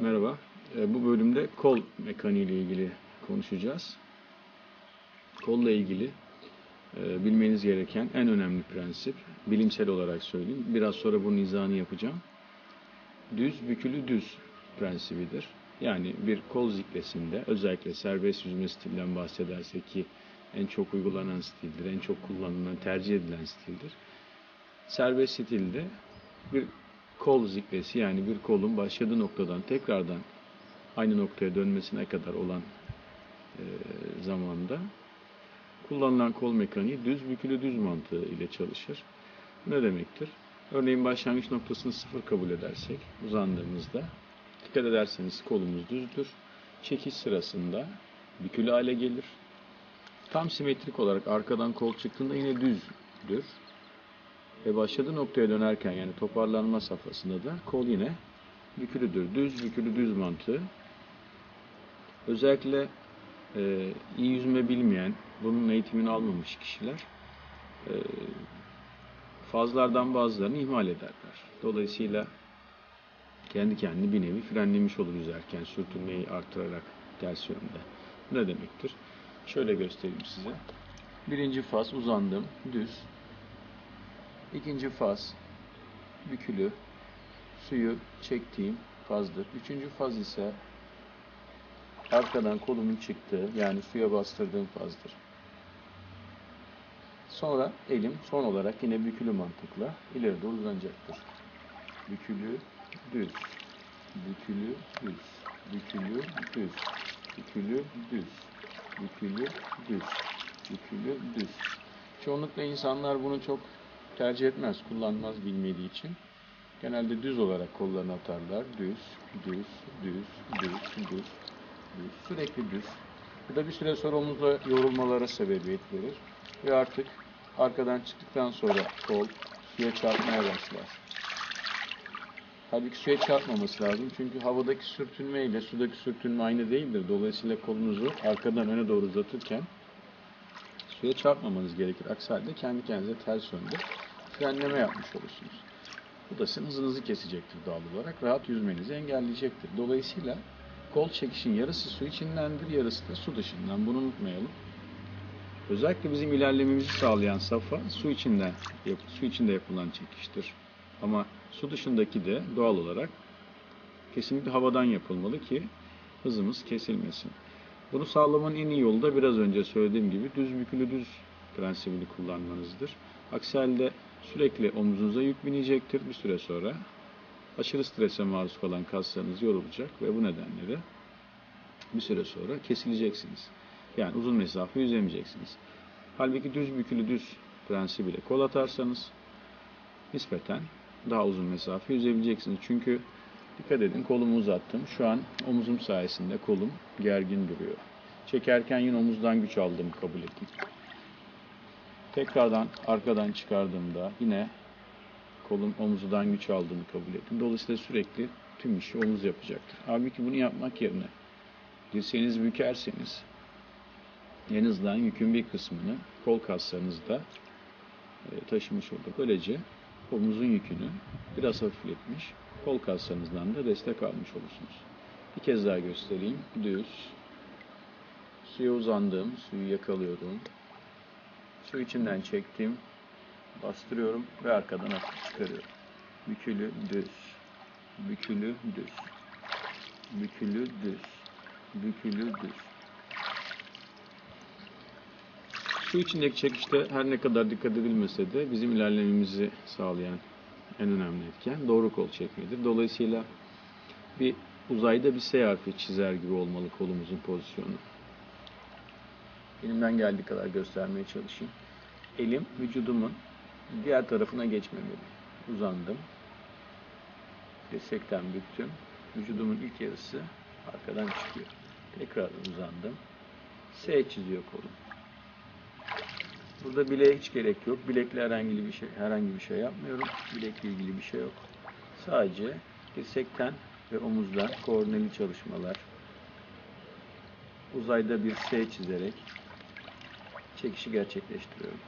Merhaba. Ee, Bu bölümde kol mekaniği ile ilgili konuşacağız. Kolla ilgili e, bilmeniz gereken en önemli prensip, bilimsel olarak söyleyeyim. Biraz sonra bunun izahını yapacağım. Düz bükülü düz prensibidir. Yani bir kol ziklesinde özellikle serbest yüzme stilinden bahsedersek ki en çok uygulanan stildir, en çok kullanılan, tercih edilen stildir. Serbest stilde bir kol ziklesi yani bir kolun başladığı noktadan tekrardan aynı noktaya dönmesine kadar olan e, zamanda kullanılan kol mekaniği düz bükülü düz mantığı ile çalışır. Ne demektir? Örneğin başlangıç noktasını sıfır kabul edersek uzandığımızda dikkat ederseniz kolumuz düzdür. Çekiş sırasında bükülü hale gelir. Tam simetrik olarak arkadan kol çıktığında yine düzdür. Ve başladığı noktaya dönerken yani toparlanma safhasında da kol yine bükülüdür. Düz bükülü düz mantığı. Özellikle e, iyi yüzme bilmeyen, bunun eğitimini almamış kişiler e, fazlardan bazılarını ihmal ederler. Dolayısıyla kendi kendini bir nevi frenlemiş olur yüzerken sürtünmeyi artırarak ters yönde. Ne demektir? Şöyle göstereyim size. Birinci faz uzandım, düz. İkinci faz bükülü, suyu çektiğim fazdır. Üçüncü faz ise arkadan kolumun çıktığı yani suya bastırdığım fazdır. Sonra elim son olarak yine bükülü mantıkla ileri doğru uzanacaktır. Bükülü, düz, bükülü, düz, bükülü, düz, bükülü, düz, bükülü, düz, bükülü, düz. Çoğunlukla insanlar bunu çok tercih etmez, kullanmaz bilmediği için. Genelde düz olarak kollarını atarlar. Düz, düz, düz, düz, düz, düz. Sürekli düz. Bu da bir süre sonra omuzda yorulmalara sebebiyet verir. Ve artık arkadan çıktıktan sonra kol suya çarpmaya başlar. Halbuki suya çarpmaması lazım. Çünkü havadaki sürtünme ile sudaki sürtünme aynı değildir. Dolayısıyla kolunuzu arkadan öne doğru uzatırken suya çarpmamanız gerekir. Aksi halde kendi kendinize ters yönde frenleme yapmış olursunuz. Bu da sizin hızınızı kesecektir doğal olarak. Rahat yüzmenizi engelleyecektir. Dolayısıyla kol çekişin yarısı su içindendir, yarısı da su dışından. Bunu unutmayalım. Özellikle bizim ilerlememizi sağlayan safa su içinden su içinde yapılan çekiştir. Ama su dışındaki de doğal olarak kesinlikle havadan yapılmalı ki hızımız kesilmesin. Bunu sağlamanın en iyi yolu da biraz önce söylediğim gibi düz bükülü düz prensibini kullanmanızdır. Aksi halde sürekli omuzunuza yük binecektir bir süre sonra. Aşırı strese maruz kalan kaslarınız yorulacak ve bu nedenle de bir süre sonra kesileceksiniz. Yani uzun mesafe yüzemeyeceksiniz. Halbuki düz bükülü düz prensibiyle kol atarsanız nispeten daha uzun mesafe yüzebileceksiniz. Çünkü dikkat edin kolumu uzattım. Şu an omuzum sayesinde kolum gergin duruyor. Çekerken yine omuzdan güç aldığımı kabul edin. Tekrardan arkadan çıkardığımda yine kolum omuzdan güç aldığını kabul edin. Dolayısıyla sürekli tüm işi omuz yapacaktır. Halbuki bunu yapmak yerine dirseğinizi bükerseniz en azından yükün bir kısmını kol kaslarınızda e, taşımış olur. Böylece omuzun yükünü biraz hafifletmiş, kol kaslarınızdan da destek almış olursunuz. Bir kez daha göstereyim. Düz. Suya uzandım, suyu yakalıyorum. Su içinden çektim, bastırıyorum ve arkadan hafif çıkarıyorum. Bükülü düz, bükülü düz, bükülü düz, bükülü düz. Su içindeki çekişte her ne kadar dikkat edilmese de bizim ilerlememizi sağlayan en önemli etken doğru kol çekmedir. Dolayısıyla bir uzayda bir S harfi çizer gibi olmalı kolumuzun pozisyonu. Elimden geldiği kadar göstermeye çalışayım. Elim vücudumun diğer tarafına geçmemeli. Uzandım. Dirsekten büktüm. Vücudumun ilk yarısı arkadan çıkıyor. Tekrar uzandım. S çiziyor kolum. Burada bileğe hiç gerek yok. Bilekle herhangi bir şey herhangi bir şey yapmıyorum. Bilekle ilgili bir şey yok. Sadece dirsekten ve omuzdan koordineli çalışmalar. Uzayda bir S çizerek çekişi gerçekleştiriyorum.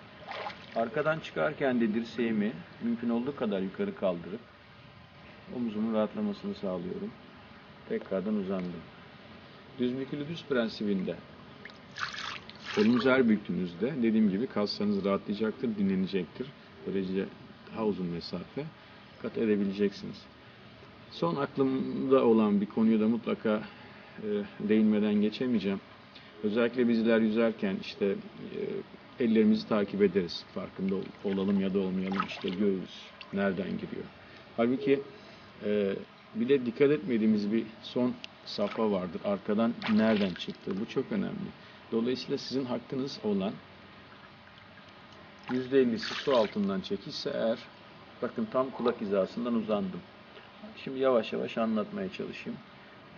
Arkadan çıkarken de dirseğimi mümkün olduğu kadar yukarı kaldırıp omuzumun rahatlamasını sağlıyorum. Tekrardan uzandım. Düz bükülü düz prensibinde kolunuzu her büktüğünüzde dediğim gibi kaslarınız rahatlayacaktır, dinlenecektir. Böylece daha uzun mesafe kat edebileceksiniz. Son aklımda olan bir konuyu da mutlaka e, değinmeden geçemeyeceğim. Özellikle bizler yüzerken işte e, ellerimizi takip ederiz. Farkında ol- olalım ya da olmayalım. İşte göğüs nereden giriyor. Halbuki e, bir de dikkat etmediğimiz bir son safha vardır. Arkadan nereden çıktı? Bu çok önemli. Dolayısıyla sizin hakkınız olan %50'si su altından çekilse eğer bakın tam kulak hizasından uzandım. Şimdi yavaş yavaş anlatmaya çalışayım.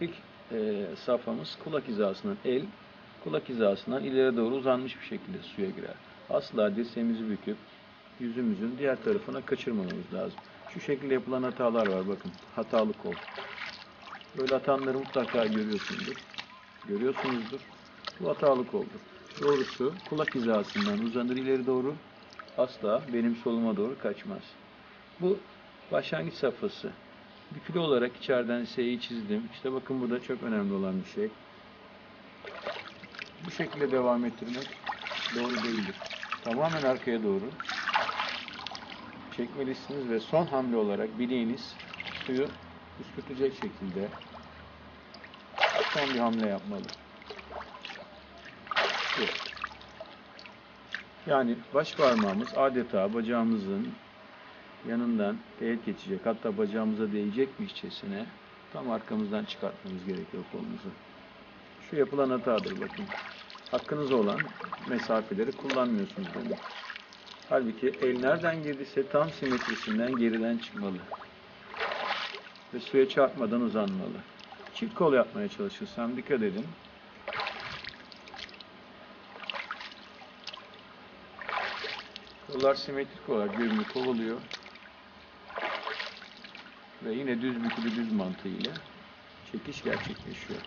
İlk e, safhamız kulak hizasından el, kulak hizasından ileri doğru uzanmış bir şekilde suya girer. Asla dirseğimizi büküp yüzümüzün diğer tarafına kaçırmamamız lazım. Şu şekilde yapılan hatalar var bakın. Hatalı kol. Böyle atanları mutlaka görüyorsunuzdur. Görüyorsunuzdur. Bu hatalı koldur. Doğrusu kulak hizasından uzanır ileri doğru. Asla benim soluma doğru kaçmaz. Bu başlangıç safhası. Bükülü olarak içeriden S'yi çizdim. İşte bakın burada çok önemli olan bir şey. Bu şekilde devam ettirmek doğru değildir. Tamamen arkaya doğru çekmelisiniz ve son hamle olarak bileğiniz suyu püskürtecek şekilde son bir hamle yapmalı. Yani baş parmağımız adeta bacağımızın yanından teğet geçecek. Hatta bacağımıza değecekmişçesine tam arkamızdan çıkartmamız gerekiyor kolumuzu. Şu yapılan hatadır bakın. Hakkınız olan mesafeleri kullanmıyorsunuz demek. Halbuki el nereden girdiyse tam simetrisinden geriden çıkmalı. Ve suya çarpmadan uzanmalı. Çift kol yapmaya çalışırsam dikkat edin. Kollar simetrik olarak birbirini kovalıyor. Ve yine düz bükülü düz mantığıyla çekiş gerçekleşiyor.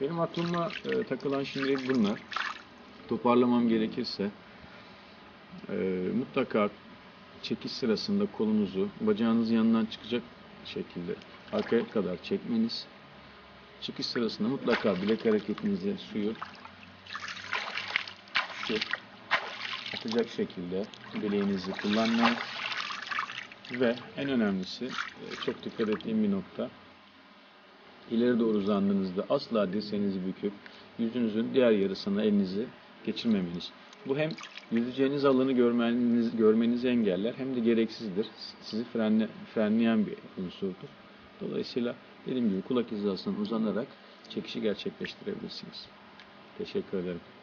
Benim aklıma e, takılan şimdilik bunlar. Toparlamam gerekirse e, mutlaka çekiş sırasında kolunuzu bacağınız yanından çıkacak şekilde arkaya kadar çekmeniz. Çıkış sırasında mutlaka bilek hareketinizi suyu şu atacak şekilde bileğinizi kullanmanız ve en önemlisi e, çok dikkat ettiğim bir nokta ileri doğru uzandığınızda asla dirseğinizi büküp yüzünüzün diğer yarısına elinizi geçirmemeniz. Bu hem yüzeceğiniz alanı görmeniz, görmenizi engeller hem de gereksizdir. Sizi frenle, frenleyen bir unsurdur. Dolayısıyla dediğim gibi kulak hizasından uzanarak çekişi gerçekleştirebilirsiniz. Teşekkür ederim.